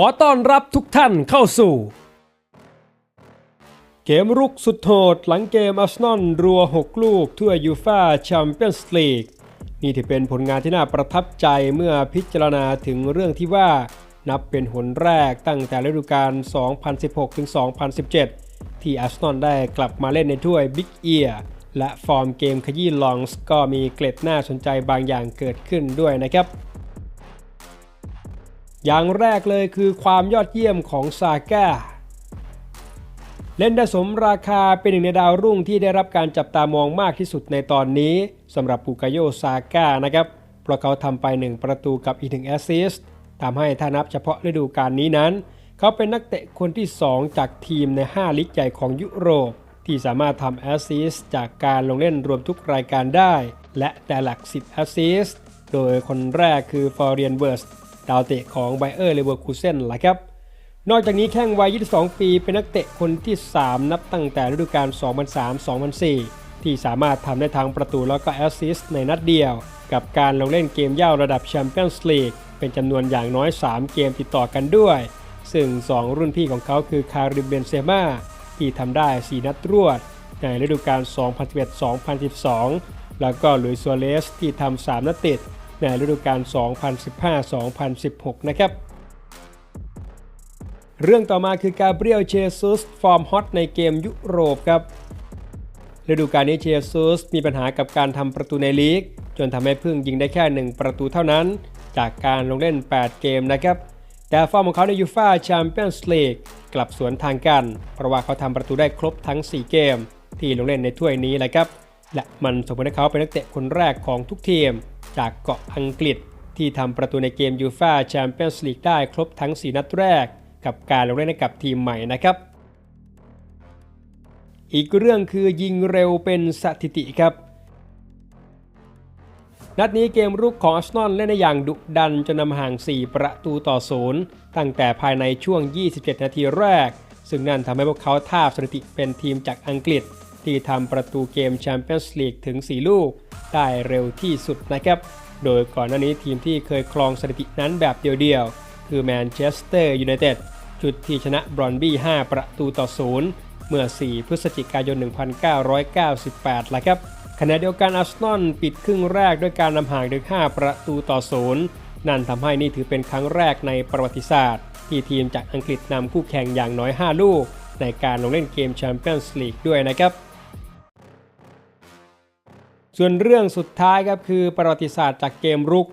อต้อนรับทุกท่านเข้าสู่ เกมรุกสุดโหดหลังเกมอาร์เซนอลรัว 6 ลูกทั่วยูฟาแชมเปี้ยนส์ลีกนี่ถือเป็นผลงานที่น่าประทับใจเมื่อพิจารณาถึงเรื่องที่ว่านับเป็นหนแรกตั้งแต่ฤดูกาล 2016-2017 ที่อาร์เซนอลได้กลับมาเล่นในถ้วยบิ๊กเอียและฟอร์มเกมขยี้ลองส์ก็มีเกล็ดน่าสนใจบางอย่างเกิดขึ้นด้วยนะครับ อย่างแรกเลยคือความยอดเยี่ยมของซาก้าเล่นได้สมราคาเป็นหนึ่งในดาวรุ่งที่ได้รับการจับตามองมากที่สุดในตอนนี้สำหรับปูกาโยซาก้านะครับเพราะเขาทำไป 1 ประตูกับอีกหนึ่งแอสซิสต์ทำให้ถ้านับเฉพาะฤดูกาลนี้นั้น เขาเป็นนักเตะคนที่ 2 จากทีมใน 5ลิกใหญ่ของยุโรป ที่สามารถทำแอสซิสต์จากการลงเล่นรวมทุกรายการได้ และแต่หลัก 10 แอสซิสต์โดยคนแรกคือฟอร์เรียนเวิร์ส ดาวเตะของไบเออร์เลเวอร์คูเซนล่ะครับ นอกจากนี้แข้งวัย 22 ปีเป็นนักเตะคนที่ 3 นับตั้งแต่ฤดูกาล 2003-2004 ที่สามารถทำได้ทั้งประตูแล้วก็แอสซิสต์ในนัดเดียว กับการลงเล่นเกมย่าระดับแชมเปี้ยนส์ลีกเป็นจำนวนอย่างน้อย 3 เกมติดต่อกันด้วย ซึ่ง 2 รุ่นพี่ของเขาคือคาริมเบนเซม่าที่ทำได้ 4 นัดรวด ในฤดูกาล 2011-2012 แล้วก็ลุยซัวเรสที่ทำ 3 นัดติด ในฤดูกาล 2015-2016 นะครับ เรื่องต่อมาคือกาเบรียลเชซุสฟอร์มฮอตในเกมยุโรปครับฤดูกาลนี้เชซุสมีปัญหากับการทำประตูในลีก จนทำให้เพิ่งยิงได้แค่ 1 ประตูเท่านั้น จากการลงเล่น 8 เกมนะครับแต่ฟอร์มของเขาในยูฟาแชมเปี้ยนส์ลีกกลับสวนทางกัน เพราะว่าเขาทำประตูได้ครบทั้ง 4 เกม ที่ลงเล่นในถ้วยนี้แหละครับ และมันส่งผลให้เขาเป็นนักเตะคนแรกของทุกทีม จากเกาะอังกฤษ ที่ทำประตูในเกมยูฟาแชมเปี้ยนส์ลีกได้ครบทั้ง 4 นัดแรก กับการลงเล่นให้กับทีมใหม่นะครับอีกเรื่องคือยิงเร็วเป็นสถิติครับ นัดนี้เกมรุกของอาร์เซนอลเล่นได้อย่างดุดันจนนำห่าง 4 ประตูต่อศูนย์ตั้งแต่ภายในช่วง 27 นาทีแรก ซึ่งนั่นทำให้พวกเขาทาบสถิติเป็นทีมจากอังกฤษ ที่ทำประตูเกมแชมเปี้ยนส์ลีกถึง 4 ลูก ได้เร็วที่สุดนะครับ โดยก่อนหน้านี้ทีมที่เคยครองสถิตินั้นแบบเดียวๆ คือแมนเชสเตอร์ยูไนเต็ดจุดที่ชนะบรอนบี้ 5 ประตูต่อศูนย์เมื่อ 4 พฤศจิกายน 1998ละครับขณะเดียวกันอาร์เซนอลปิดครึ่งแรกด้วยการนำห่างถึง5ประตูต่อศูนย์นั่นทำให้นี่ถือเป็นครั้งแรกในประวัติศาสตร์ ที่ทีมจากอังกฤษนำคู่แข่งอย่างน้อย 5 ลูก ในการลงเล่นเกมแชมเปี้ยนส์ลีกด้วยนะครับ ส่วนเรื่องสุดท้ายครับคือประวัติศาสตร์จากเกมรุก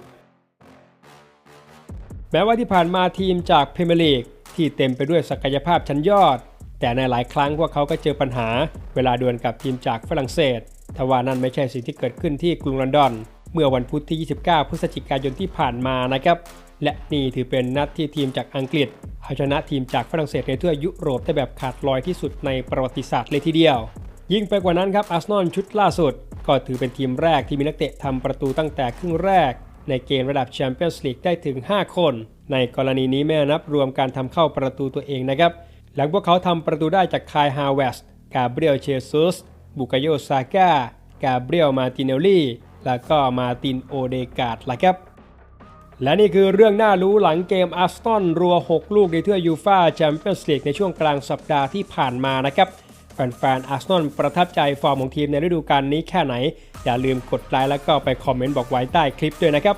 แม้ว่าที่ผ่านมาทีมจากพรีเมียร์ลีกที่เต็มไปด้วยศักยภาพชั้นยอด แต่ในหลายครั้งพวกเขาก็เจอปัญหา เวลาดวลกับทีมจากฝรั่งเศสทว่านั่นไม่ใช่สิ่งที่เกิดขึ้นที่กรุงลอนดอน เมื่อวันพุธที่ 29 พฤศจิกายนที่ผ่านมานะครับ และนี่ถือเป็นนัดที่ทีมจากอังกฤษเอาชนะทีมจากฝรั่งเศสในทั่วยุโรปได้แบบขาดลอยที่สุดในประวัติศาสตร์เลยทีเดียว ยิ่งไปกว่านั้นครับอาร์เซนอลชุดล่าสุด ก็ถือเป็นทีมแรกที่มีนักเตะทำประตูตั้งแต่ครึ่งแรก ในเกมระดับแชมเปี้ยนส์ลีกได้ถึง 5 คน ในกรณีนี้ไม่นับรวมการทำเข้าประตูตัวเองนะครับ หลังพวกเขาทำประตูได้จากคายฮาวเวสกาเบรียลเชซุสบุกโยซาก้ากาเบรียลมาติเนลลี่ แล้วก็มาตินโอเดกาดละครับและนี่คือเรื่องน่ารู้หลังเกมอาร์เซนอลรัว 6 ลูกในถ้วยยูฟาแชมเปี้ยนส์ลีกในช่วงกลางสัปดาห์ที่ผ่านมานะครับ ฟนๆอาร์เซนอลประทับใจฟอร์มของทีมในฤดูกาลนี้แค่ไหน อย่าลืมกดไลค์แล้วก็ไปคอมเมนต์บอกไว้ใต้คลิปด้วยนะครับ